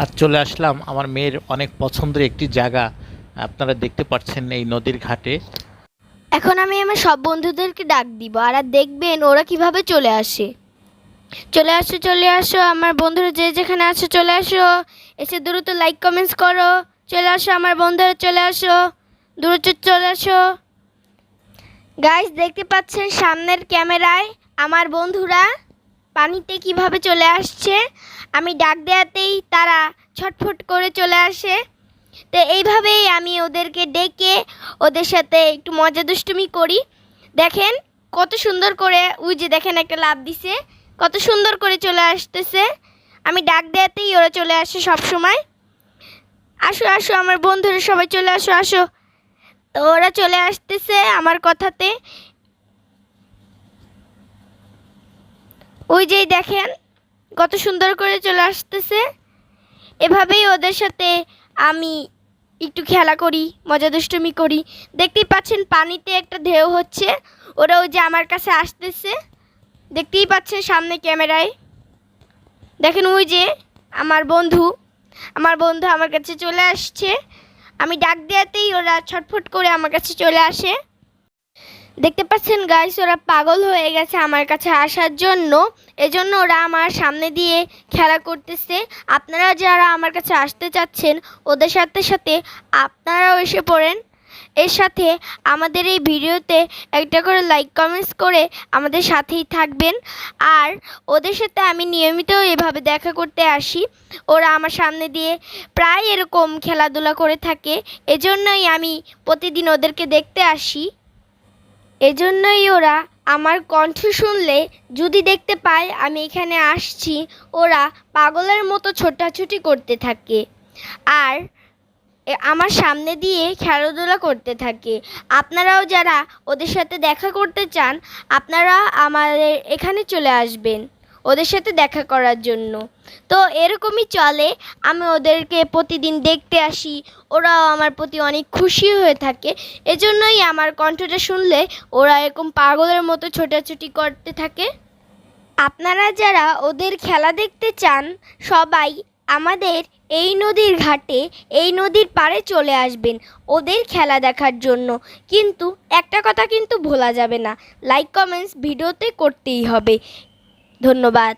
আর চলে আসলাম আমার মেয়ের অনেক পছন্দের একটি জায়গা। আপনারা দেখতে পাচ্ছেন এই নদীর ঘাটে। এখন আমি আমার সব বন্ধুদেরকে ডাক দিব, আর আর দেখবেন ওরা কীভাবে চলে আসে। চলে আসো চলে আসো, আমার বন্ধুরা যে যেখানে আছো চলে আসো। এসে দ্রুত লাইক কমেন্টস করো। চলে আসো, আমার বন্ধুরা চলে আসো। দ্রুত চলে আসো। গাইস দেখতে পাচ্ছেন সামনের ক্যামেরায় আমার বন্ধুরা পানিতে কীভাবে চলে আসছে। আমি ডাক দেওয়াতেই তারা ছটফট করে চলে আসে। তো এইভাবেই আমি ওদেরকে ডেকে ওদের সাথে একটু মজা দুষ্টুমি করি। দেখেন কত সুন্দর করে, ওই যে দেখেন একটা লাভ দিছে, কত সুন্দর করে চলে আসতেছে। আমি ডাক দেওয়াতেই ওরা চলে আসে সব সময়। আসো আসো, আমার বন্ধুরা সবাই চলে আসো আসো। তো ওরা চলে আসতেছে আমার কথাতে। ওই যেই দেখেন কত সুন্দর করে চলে আসতেছে। এভাবেই ওদের সাথে আমি একটু খেলা করি, মজা দুষ্টুমি করি। দেখতেই পাচ্ছেন পানিতে একটা ঢেউ হচ্ছে, ওরা ওই যে আমার কাছে আসতেছে। দেখতেই পাচ্ছেন সামনে ক্যামেরায়। দেখেন ওই যে আমার বন্ধু আমার বন্ধু আমার কাছে চলে আসছে। আমি ডাক দেওয়াতেই ওরা ছটফট করে আমার কাছে চলে আসে। দেখতে পাচ্ছেন গাইস ওরা পাগল হয়ে গেছে আমার কাছে আসার জন্য। এজন্য ওরা আমার সামনে দিয়ে খেলা করতেছে। আপনারা যারা আমার কাছে আসতে চাচ্ছেন, ওদের সাথে সাথে আপনারাও এসে পড়েন। এর সাথে আমাদের এই ভিডিওতে একটা করে লাইক কমেন্টস করে আমাদের সাথেই থাকবেন। আর ওদের সাথে আমি নিয়মিত এভাবে দেখা করতে আসি। ওরা আমার সামনে দিয়ে প্রায় এরকম খেলাধুলা করে থাকে। এজন্যই আমি প্রতিদিন ওদেরকে দেখতে আসি। এজন্যই ওরা আমার কণ্ঠ শুনলে যদি দেখতে পায় আমি এখানে আসছি, ওরা পাগলের মতো ছোটাছুটি করতে থাকে। আর আমার সামনে দিয়ে খেলাধুলা করতে থাকে। আপনারাও যারা ওদের সাথে দেখা করতে চান, আপনারা আমাদের এখানে চলে আসবেন। ওদের সাথে দেখা করার জন্য। তো এরকমই চলে। আমি ওদেরকে প্রতিদিন দেখতে আসি। ওরাও আমার প্রতি অনেক খুশি হয়ে থাকে। এজন্যই আমার কণ্ঠটা শুনলে ওরা এরকম পাগলের মতো ছোটাছুটি করতে থাকে। আপনারা যারা ওদের খেলা দেখতে চান, সবাই আমাদের এই নদীর ঘাটে, এই নদীর পাড়ে চলে আসবেন ওদের খেলা দেখার জন্য। কিন্তু একটা কথা কিন্তু ভোলা যাবে না। লাইক কমেন্টস ভিডিওতে করতেই হবে। ধন্যবাদ।